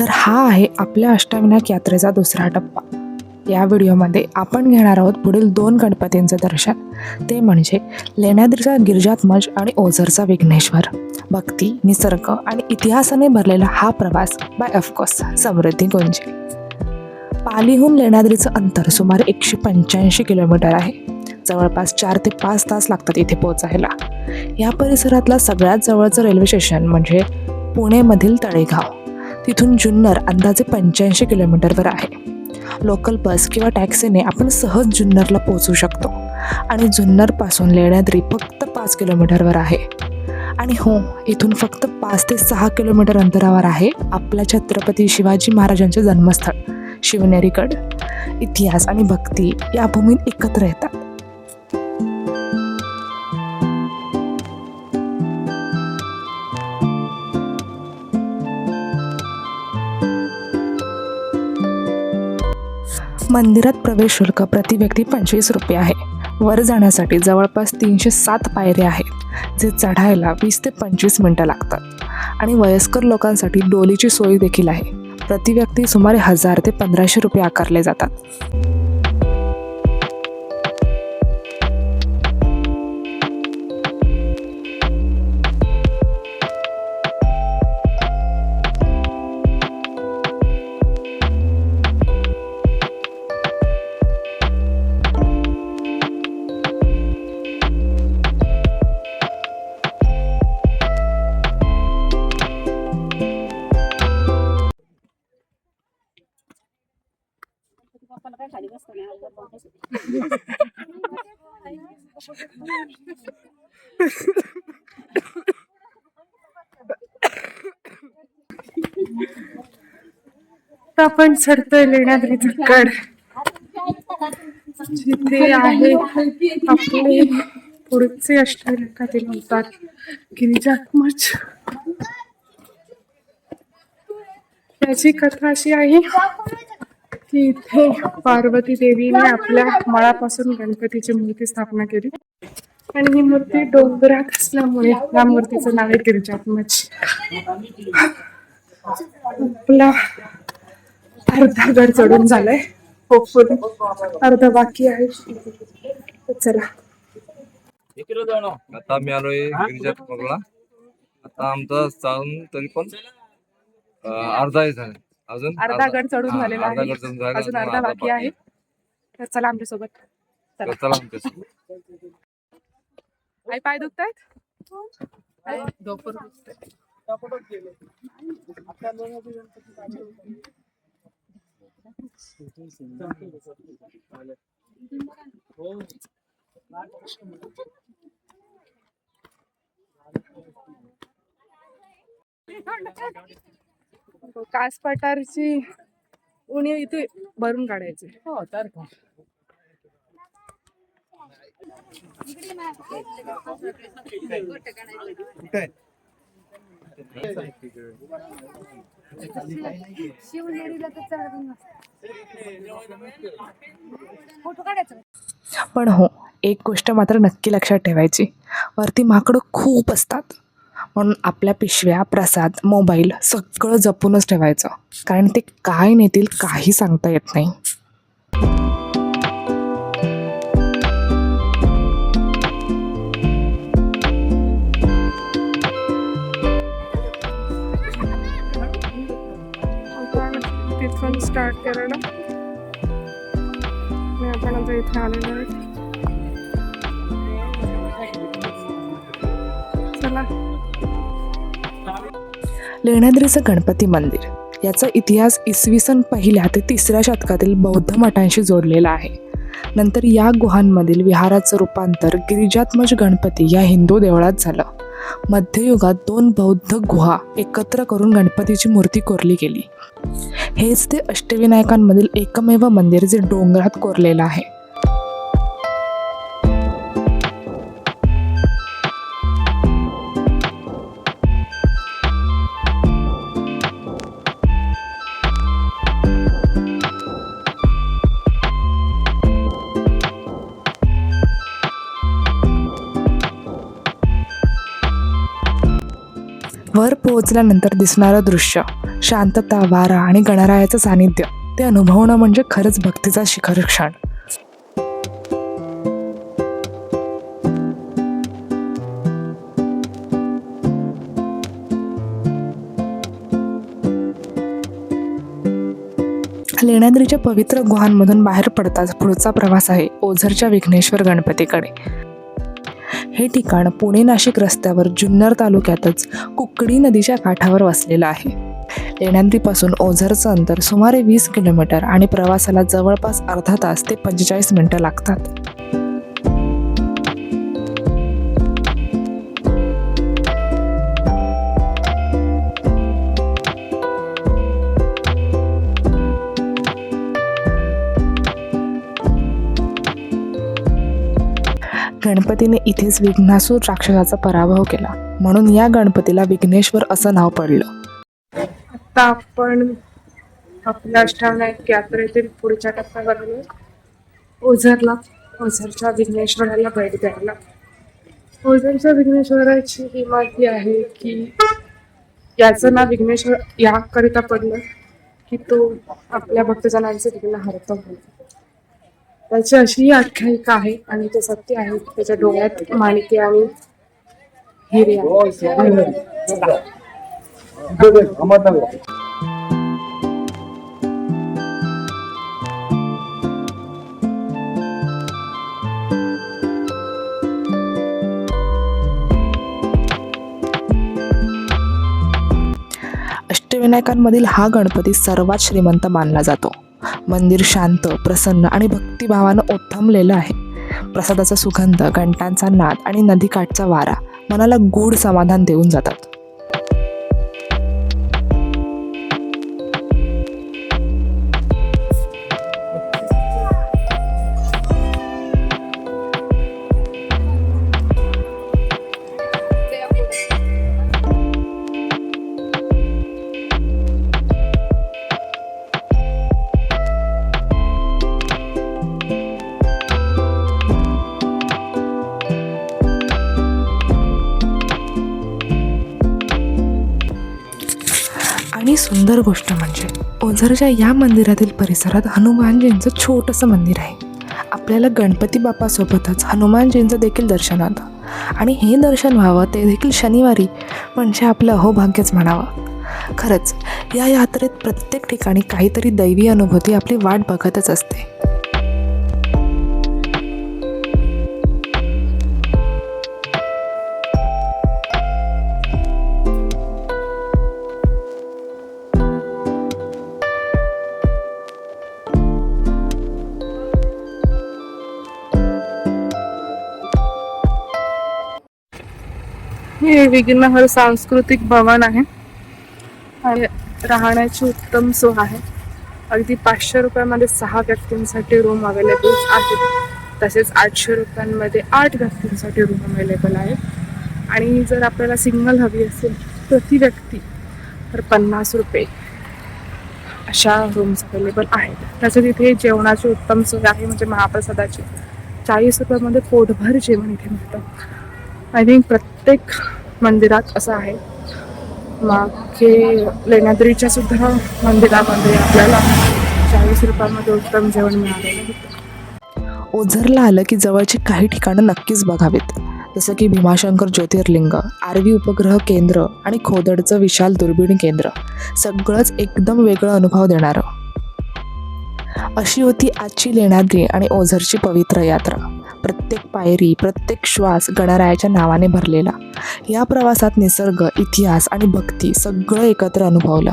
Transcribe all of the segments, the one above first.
तर हा आहे आपल्या अष्टविनायक यात्रेचा दुसरा टप्पा. या व्हिडिओमध्ये आपण घेणार आहोत पुढील दोन गणपतींचं दर्शन. ते म्हणजे लेण्याद्रीचा गिरजात्मज आणि ओझरचा विघ्नेश्वर. भक्ती निसर्ग आणि इतिहासाने भरलेला हा प्रवास बाय ऑफकोर्स समृद्धी गुंजे. पालीहून लेण्याद्रीचं अंतर सुमारे एकशे पंच्याऐंशी किलोमीटर आहे. जवळपास चार ते पाच तास लागतात इथे पोचायला या परिसरातला सगळ्यात जवळचं रेल्वे स्टेशन म्हणजे पुणेमधील तळेगाव. तिथून जुन्नर अंदाजे पंच्याऐंशी किलोमीटरवर आहे. लोकल बस किंवा टॅक्सीने आपण सहज जुन्नरला पोहोचू शकतो. आणि जुन्नरपासून लेण्याद्री फक्त पाच किलोमीटरवर आहे. आणि हो इथून फक्त पाच ते सहा किलोमीटर अंतरावर आहे आपल्या छत्रपती शिवाजी महाराजांचे जन्मस्थळ. शिवनेरीगड इतिहास आणि भक्ती या भूमीत एकत्र येतात. मंदिरात प्रवेश शुल्क प्रति व्यक्ती पंचवीस रुपये आहे. वर जाण्यासाठी जवळपास तीनशे सात पायऱ्या आहेत जे चढायला वीस ते पंचवीस मिनटं लागतात. आणि वयस्कर लोकांसाठी डोलीची सोय देखील आहे. प्रति व्यक्ती सुमारे हजार ते पंधराशे रुपये आकारले जातात. आता आपण चढतोय लेण्याद्रीचा गड जिथे आहे आपले पुढचे अष्टविनायकातील म्हणतात गिरिजात्मज याची कथा अशी आहे की इथे पार्वती देवीने आपल्या मळापासून गणपतीची मूर्ती स्थापना केली. आणि ही मूर्ती डोंगरात असल्यामुळे या मूर्तीचं नाव आहे गिरिजात्मज आपला अर्धा गड चढून झालाय. होपफुली अर्धा बाकी आहे. चला. आता मी आलोय गिरिजात आता आमचा चालून तरी पण अर्धा आहे झाला अजून अर्धा गड चढून हा, झालेला अर्धा आहे. गड चढून झाला, अजून अर्धा बाकी आहे. तर चला आमच्यासोबत तर चला. आमच्यासोबत. आई पाय दुखतायत? आई कास पठारची उणी इथे भरून काढायची. हो तर का? फोटो काढायचा. पण हो एक गोष्ट मात्र नक्की लक्षात ठेवायची. वरती माकडं खूप असतात. म्हणून आपल्या पिशव्या प्रसाद मोबाईल सगळं जपूनच ठेवायचं. कारण ते काय नेतील काही सांगता येत नाही. स्टार्ट करायला. मी आपण आता इथे आलेलो आहे. लेण्याद्रीचं गणपती मंदिर. याचा इतिहास इसवी सन पहिल्या ते तिसऱ्या शतकातील बौद्ध मठांशी जोडलेला आहे. नंतर या गुहांमधील विहाराचं रूपांतर गिरिजात्मज गणपती या हिंदू देवळात झालं. मध्ययुगात दोन बौद्ध गुहा एकत्र करून गणपतीची मूर्ती कोरली गेली. हेच ते अष्टविनायकांमधील एकमेव मंदिर जे डोंगरात कोरलेलं आहे. पोहोचल्यानंतर दिसणारं दृश्य शांतता वारा आणि गणरायाचं सानिध्य ते अनुभवणं म्हणजे खरंच भक्तीचा शिखर क्षण. लेण्याद्रीच्या पवित्र गुहांमधून बाहेर पडताच पुढचा प्रवास आहे ओझरच्या विघ्नेश्वर गणपतीकडे. हे ठिकाण पुणे नाशिक रस्त्यावर जुन्नर तालुक्यातच कुकडी नदीच्या काठावर वसलेलं आहे. लेण्यांदीपासून ओझरचं अंतर सुमारे वीस किलोमीटर आणि प्रवासाला जवळपास अर्धा तास ते पंचेचाळीस मिनिटं लागतात. गणपतीने इथेच विघ्नासूर राक्षसाचा पराभव केला. म्हणून या गणपतीला विघ्नेश्वर असं नाव पडलं. आता आपण आपल्या अष्टाविनायक यात्रेतील पुढच्या टप्प्यावर आलो ओझरला ओझरच्या विघ्नेश्वराला भेट द्यायला. ओझरच्या विघ्नेश्वराची ही माहिती आहे की याचं नाव विघ्नेश्वर याकरिता पडलं की तो आपल्या भक्तजनांचे विघ्न हरतो. म्हणतो त्याची अशी आख्यायिका आहे आणि ते सत्य आहे. त्याच्या डोळ्यात माणिके आणि हिरे अष्टविनायकांमधील हा गणपती सर्वात श्रीमंत मानला जातो. मंदिर शांत प्रसन्न आणि भक्तिभावानं ओथंबलेलं आहे. प्रसादाचा सुगंध घंटांचा नाद आणि नदीकाठचा वारा मनाला गूढ समाधान देऊन जातात. आणि सुंदर गोष्ट म्हणजे ओझरच्या या मंदिरातील परिसरात हनुमानजींचं छोटंसं मंदिर आहे. आपल्याला गणपती बाप्पासोबतच हनुमानजींचं देखील दर्शन होतं. आणि हे दर्शन व्हावं ते देखील शनिवारी म्हणजे आपलं अहोभाग्यच म्हणावं. खरंच या यात्रेत प्रत्येक ठिकाणी काहीतरी दैवी अनुभूती आपली वाट बघतच असते. हे विघ्नहर सांस्कृतिक भवन आहे. आणि राहण्याची उत्तम सोय आहे. अगदी पाचशे रुपयामध्ये सहा व्यक्तींसाठी रूम अवेलेबल आहेत तसेच आठशे रुपयांमध्ये आठ व्यक्तींसाठी रूम अवेलेबल आहे. आणि जर आपल्याला सिंगल हवी असेल प्रति व्यक्ती तर पन्नास रुपये अशा रूम्स अवेलेबल आहेत. तसेच इथे जेवणाची उत्तम सोय आहे. म्हणजे महाप्रसादाची. चाळीस रुपयामध्ये पोटभर जेवण इथे मिळतं. आय थिंक प्रत्येक मंदिरात असं आहे. मागे लेण्याद्रीच्या सुद्धा मंदिरामध्ये आपल्याला चाळीस रुपयामध्ये उत्तम जेवण मिळालेलं होतं ओझरला आलं की जवळची काही ठिकाणं नक्कीच बघावीत. जसं की भीमाशंकर ज्योतिर्लिंग आरवी उपग्रह केंद्र आणि खोदडचं विशाल दुर्बीण केंद्र. सगळंच एकदम वेगळं अनुभव देणारं. अशी होती आजची लेण्याद्री आणि ओझरची पवित्र यात्रा. प्रत्येक पायरी प्रत्येक श्वास गणरायाच्या नावाने भरलेला. या प्रवासात निसर्ग इतिहास आणि भक्ती सगळं एकत्र अनुभवलं.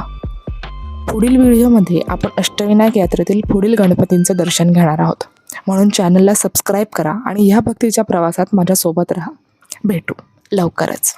पुढील व्हिडिओमध्ये आपण अष्टविनायक यात्रेतील पुढील गणपतींचं दर्शन घेणार आहोत. म्हणून चॅनलला सबस्क्राईब करा आणि ह्या भक्तीच्या प्रवासात माझ्यासोबत राहा. भेटू. लवकरच.